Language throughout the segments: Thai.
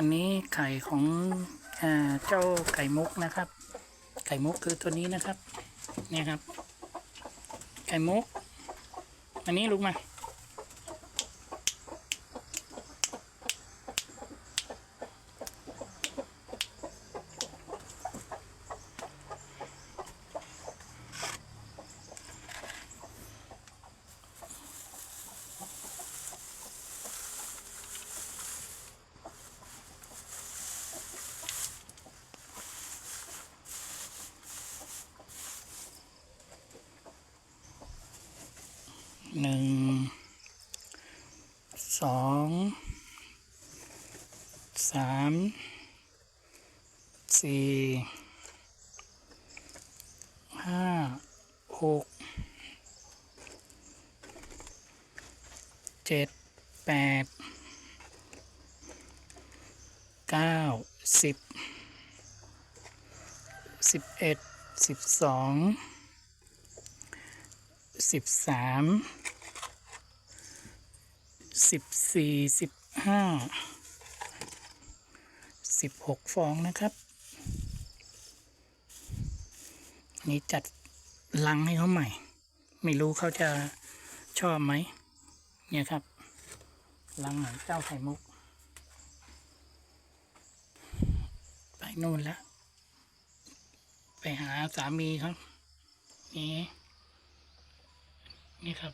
อันนี้ไข่ของอเจ้าไก่มุกนะครับ ไก่มุกคือตัวนี้นะครับ เนี่ยครับ ไก่มุก อันนี้ลุกมา หนึ่งสองสามสี่ห้าหกเจ็ดแปดเก้าสิบสิบเอ็ดสิบสอง สิบสามสิบสี่สิบห้าสิบหกฟองนะครับ นี่จัดลังให้เขาใหม่ ไม่รู้เขาจะชอบไหม เนี่ยครับ ลังของเจ้าไข่มุก ไปนู่นแล้ว ไปหาสามีเขานี่ นี่ครับ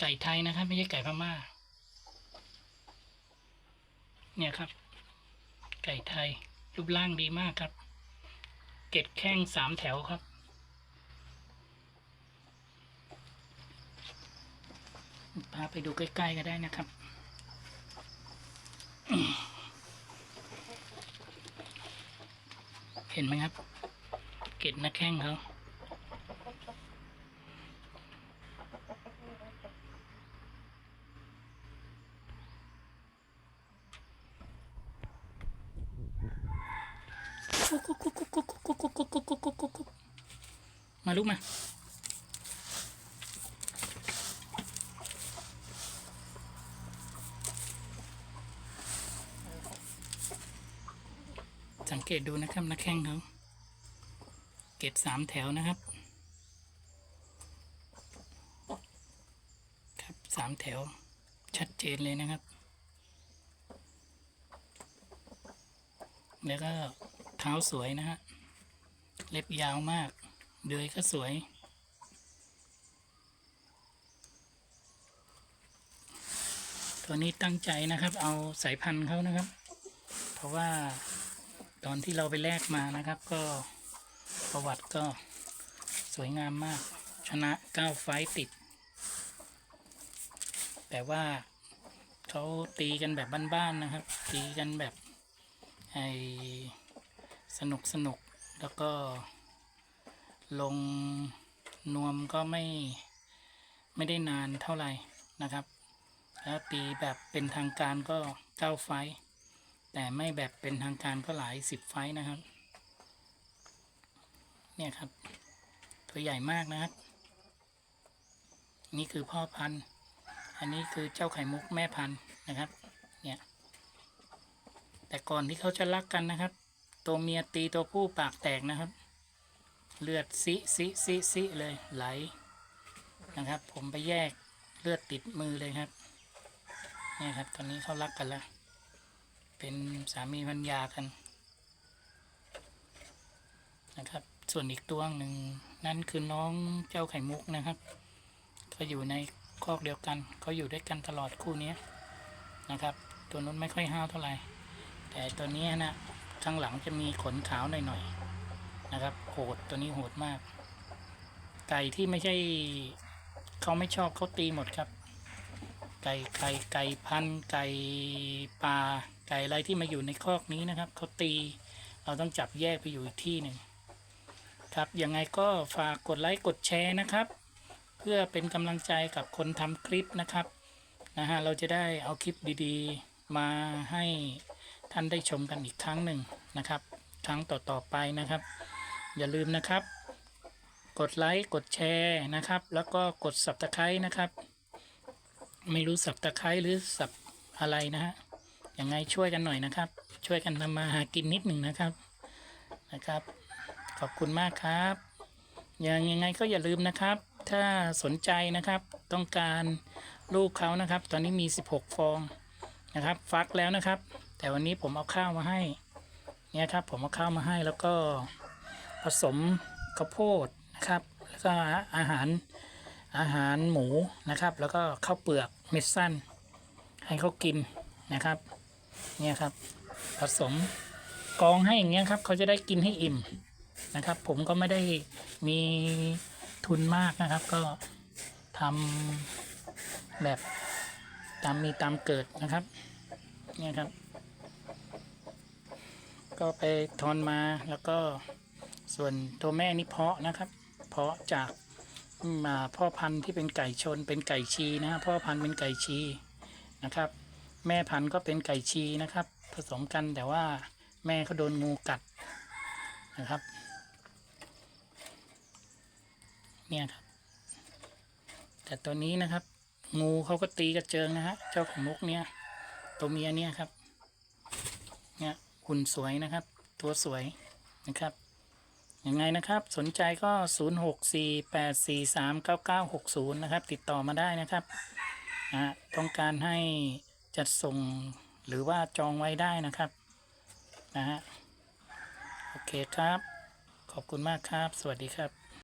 ไก่ไทยนะครับ ไม่ใช่ไก่พม่า เนี่ยครับ ไก่ไทย รูปร่างดีมากครับ เกล็ดแข้งสามแถวครับ พาไปดูใกล้ๆก็ได้นะครับเห็นไหมครับ เกล็ดหน้าแข้งเขา มาลูกมาสังเกตดูนะครับนักแข้งเขาเกตสามแถวนะครับ ครับสามแถวชัดเจนเลยนะครับ แล้วก็ เท้าสวยนะฮะ เล็บยาวมาก เดือยก็สวย ตัวนี้ตั้งใจนะครับ เอาสายพันธุ์เขานะครับ เพราะว่าตอนที่เราไปแลกมานะครับ ก็ประวัติก็สวยงามมาก ชนะเก้าไฟต์ติด แต่ว่าเขาตีกันแบบบ้านๆนะครับ ตีกันแบบไอ สนุกสนุกแล้วก็ลงนวมก็ไม่ไม่ได้นานเท่าไหร่นะครับ แล้วตีแบบเป็นทางการก็เก้าไฟ แต่ไม่แบบเป็นทางการก็หลายสิบไฟนะครับ เนี่ยครับ ตัวใหญ่มากนะครับ นี่คือพ่อพันธุ์ อันนี้คือเจ้าไข่มุกแม่พันธุ์นะครับ เนี่ย แต่ก่อนที่เขาจะรักกันนะครับ ตัวเมียตีตัวผู้ปากแตกนะครับ เลือดซิซิซิซิเลยไหลนะครับ ผมไปแยกเลือดติดมือเลยครับนี่ครับ ตอนนี้เขารักกันแล้ว เป็นสามีภรรยากันนะครับ ส่วนอีกตัวหนึ่งนั่นคือน้องเจ้าไข่มุกนะครับ ก็อยู่ในคอกเดียวกันเขาอยู่ด้วยกันตลอดคู่นี้นะครับ ตัวนู้นไม่ค่อยห้าวเท่าไหร่ แต่ตัวนี้นะ ข้างหลังจะมีขนขาวหน่อยๆนะครับ โหดตัวนี้โหดมาก ไก่ที่ไม่ใช่เขาไม่ชอบเขาตีหมดครับ ไก่ไก่ไก่พันไก่ปลาไก่อะไรที่มาอยู่ในคอกนี้นะครับเขาตี เราต้องจับแยกไปอยู่อีกที่หนึ่งครับยังไงก็ฝากกดไลค์กดแชร์นะครับ เพื่อเป็นกำลังใจกับคนทำคลิปนะครับนะฮะเราจะได้เอาคลิปดีๆ มาให้ ท่านได้ชมกันอีกครั้งหนึ่งนะครับ ครั้งต่อๆไปนะครับ อย่าลืมนะครับ กดไลค์กดแชร์นะครับ แล้วก็กด subscribe นะครับ ไม่รู้สับตะไคร้หรือสับอะไรนะฮะยังไงช่วยกันหน่อยนะครับ ช่วยกันทำมาหากินนิดหนึ่งนะครับนะครับ ขอบคุณมากครับยังยังไงก็อย่าลืมนะครับ ถ้าสนใจนะครับ ต้องการลูกเขานะครับ ตอนนี้มี 16 ฟองนะครับ ฟักแล้วนะครับ แต่วันนี้ผมเอาข้าวมาให้ เนี่ยครับผมเอาข้าวมาให้แล้วก็ผสมข้าวโพดนะครับ แล้วก็อาหารอาหารหมูนะครับ แล้วก็ข้าวเปลือกเม็ดสั้น ให้เขากินนะครับ เนี่ยครับ ผสมกองให้อย่างเงี้ยครับเขาจะได้กินให้อิ่มนะครับ ผมก็ไม่ได้มีทุนมากนะครับ ก็ทำแบบตามมีตามเกิดนะครับ เนี่ยครับ ก็ไปทอนมาแล้วก็ส่วนตัวแม่นี่เพาะนะครับ เพาะจากมาพ่อพันธุ์ที่เป็นไก่ชนเป็นไก่ชีนะฮะพ่อพันธุ์เป็นไก่ชีนะครับ แม่พันธุ์ก็เป็นไก่ชีนะครับ ผสมกันแต่ว่าแม่เขาโดนงูกัดนะครับ เนี่ยครับ แต่ตัวนี้นะครับ งูเขาก็ตีกระเจิงนะฮะเจ้าของมุกเนี่ยตัวเมียเนี่ยครับ หุ่นสวยนะครับ ตัวสวยนะครับยังไงนะครับ สนใจก็ 0 6 4 8 4 3 9 9 6 0 นะครับ ติดต่อมาได้นะครับนะต้องการให้จัดส่งหรือว่าจองไว้ได้นะครับนะฮะโอเคครับ ขอบคุณมากครับ สวัสดีครับ